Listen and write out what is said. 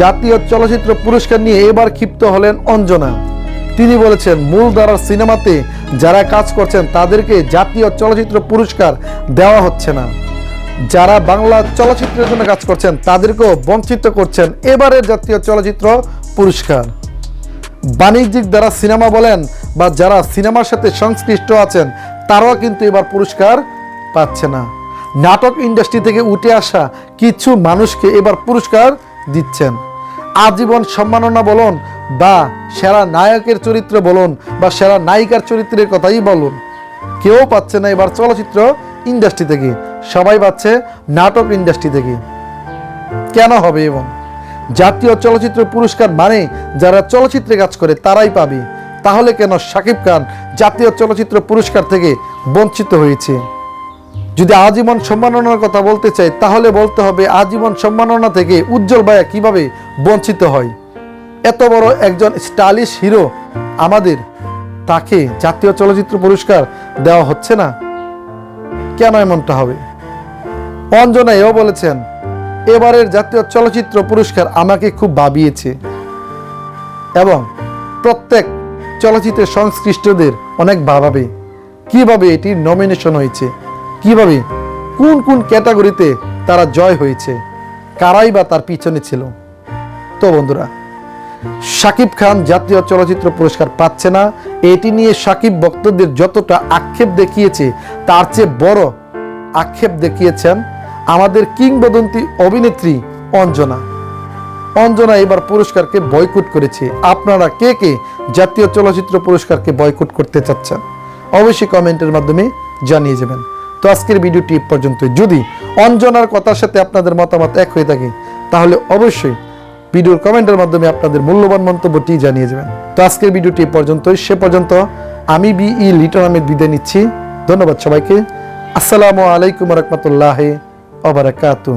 জাতীয় চলচ্চিত্র পুরস্কার নিয়ে এবার ক্ষিপ্ত হলেন অঞ্জনা। তিনি বলেছেন মূল ধারার সিনেমাতে যারা কাজ করছেন তাদেরকে জাতীয় চলচ্চিত্র পুরস্কার দেওয়া হচ্ছে না। যারা বাংলা চলচ্চিত্রের জন্য কাজ করছেন তাদেরকেও বঞ্চিত করছেন এবারের জাতীয় চলচ্চিত্র পুরস্কার। বাণিজ্যিক দ্বারা সিনেমা বলেন বা যারা সিনেমার সাথে সংশ্লিষ্ট আছেন, তারাও কিন্তু এবার পুরস্কার পাচ্ছে না। নাটক ইন্ডাস্ট্রি থেকে উঠে আসা কিছু মানুষকে এবার পুরস্কার দিচ্ছেন। আজীবন সম্মাননা বলুন বা সেরা নায়কের চরিত্র বলুন বা সেরা নায়িকার চরিত্রের কথাই বলুন। কেউ পাচ্ছে না এবার চলচ্চিত্র ইন্ডাস্ট্রি থেকে। সবাই পাচ্ছে নাটক ইন্ডাস্ট্রি থেকে। কেন হবে এবং? জাতীয় চলচ্চিত্র পুরস্কার মানে যারা চলচ্চিত্রে কাজ করে তারাই পাবে। তাহলে কেন শাকিব খান জাতীয় চলচ্চিত্র পুরস্কার থেকে বঞ্চিত হয়েছে? যদি আজীবন সম্মাননার কথা বলতে চাই, তাহলে বলতে হবে আজীবন সম্মাননা থেকে উজ্জ্বল ভাইয়া কীভাবে বঞ্চিত হয়? এত বড় একজন স্টাইলিশ হিরো আমাদের, তাকে জাতীয় চলচ্চিত্র পুরস্কার দেওয়া হচ্ছে না? কেন এমনটা হবে? অঞ্জনা এও বলেছেন, এবারের জাতীয় চলচ্চিত্র পুরস্কার আমাকে খুব ভাবিয়েছে এবং প্রত্যেক চলচ্চিত্রের সংশ্লিষ্টদের অনেক ভাবাবে। কীভাবে এটি নমিনেশন হয়েছে? কীভাবে? কোন কোন ক্যাটাগরিতে তারা জয় হয়েছে? কারাই বা তার পিছনে ছিল? তো বন্ধুরা, শাকিব খান জাতীয় চলচ্চিত্র পুরস্কার পাচ্ছে না। এটি নিয়ে শাকিব ভক্তদের যতটা আক্ষেপ দেখিয়েছে, তার চেয়ে বড় আক্ষেপ দেখিয়েছেন আমাদের কিংবদন্তি অভিনেত্রী অঞ্জনা। অঞ্জনা এবার পুরস্কারকে বয়কট করেছে। আপনারা কে কে জাতীয় চলচ্চিত্র পুরস্কারকে বয়কট করতে চাচ্ছেন? অবশ্যই কমেন্টের মাধ্যমে জানিয়ে যাবেন। তো আজকের ভিডিওটি পর্যন্ত যদি অঞ্জনার কথার সাথে আপনাদের মতামত এক হয়ে থাকে, তাহলে অবশ্যই ভিডিওর কমেন্টের মাধ্যমে আপনাদের মূল্যবান মন্তব্যটি জানিয়ে যাবেন তো আজকের ভিডিওটি পর্যন্ত পর্যন্তই। সে পর্যন্ত আমি বি ই লিটন আহমেদ বিদায় নিচ্ছি। ধন্যবাদ সবাইকে। আসসালামু আলাইকুম রহমতুল্লাহ আবরাকাতু